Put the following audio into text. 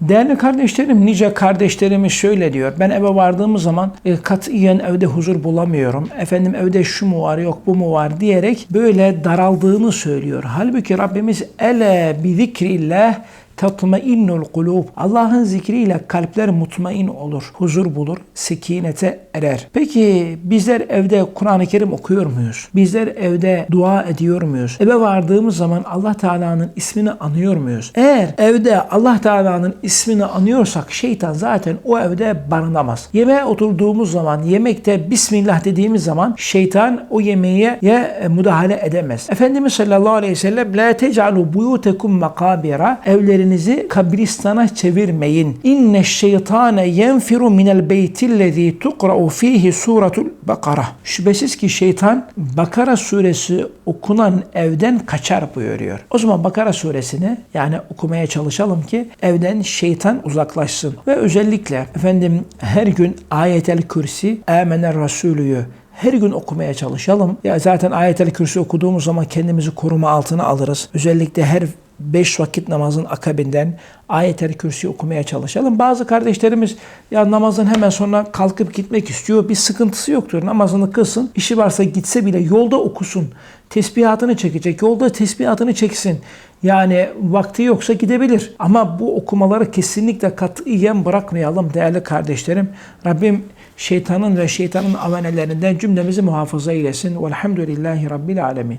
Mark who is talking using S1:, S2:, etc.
S1: Değerli kardeşlerim, nice kardeşlerimiz şöyle diyor. Ben eve vardığım zaman e, katiyen evde huzur bulamıyorum. Efendim evde şu mu var yok bu mu var diyerek böyle daraldığını söylüyor. Halbuki Rabbimiz ele bi zikrillah tatmainnul kulub. Allah'ın zikriyle kalpler mutmain olur, huzur bulur, sekinete erer. Peki bizler evde Kur'an-ı Kerim okuyor muyuz? Bizler evde dua ediyor muyuz? Eve vardığımız zaman Allah Teala'nın ismini anıyor muyuz? Eğer evde Allah Teala'nın ismini anıyorsak şeytan zaten o evde barınamaz. Yemeğe oturduğumuz zaman, yemekte Bismillah dediğimiz zaman şeytan o yemeğe ya müdahale edemez. Efendimiz sallallahu aleyhi ve sellem la tec'alu buyutekum makabira evlerinizi kabristana çevirmeyin. İnne şeytane yenfiru minel beytillezî tuqra'u fihi suratul Bakara. Şüphesiz ki şeytan Bakara suresi okunan evden kaçar buyuruyor. O zaman Bakara suresini yani okumaya çalışalım ki evden şeytan uzaklaşsın. Ve özellikle efendim her gün ayetel kürsi amener rasulüyü her gün okumaya çalışalım. Ya zaten ayetel kürsü okuduğumuz zaman kendimizi koruma altına alırız. Özellikle her beş vakit namazın akabinden ayetel kürsü okumaya çalışalım. Bazı kardeşlerimiz ya namazın hemen sonra kalkıp gitmek istiyor. Bir sıkıntısı yoktur. Namazını kılsın. İşi varsa gitse bile yolda okusun. Tesbihatını çekecek. Yolda tesbihatını çeksin. Yani vakti yoksa gidebilir. Ama bu okumaları kesinlikle katiyen bırakmayalım değerli kardeşlerim. Rabbim şeytanın ve şeytanın avanelerinden cümlemizi muhafaza eylesin. Velhamdülillahi Rabbil Alemin.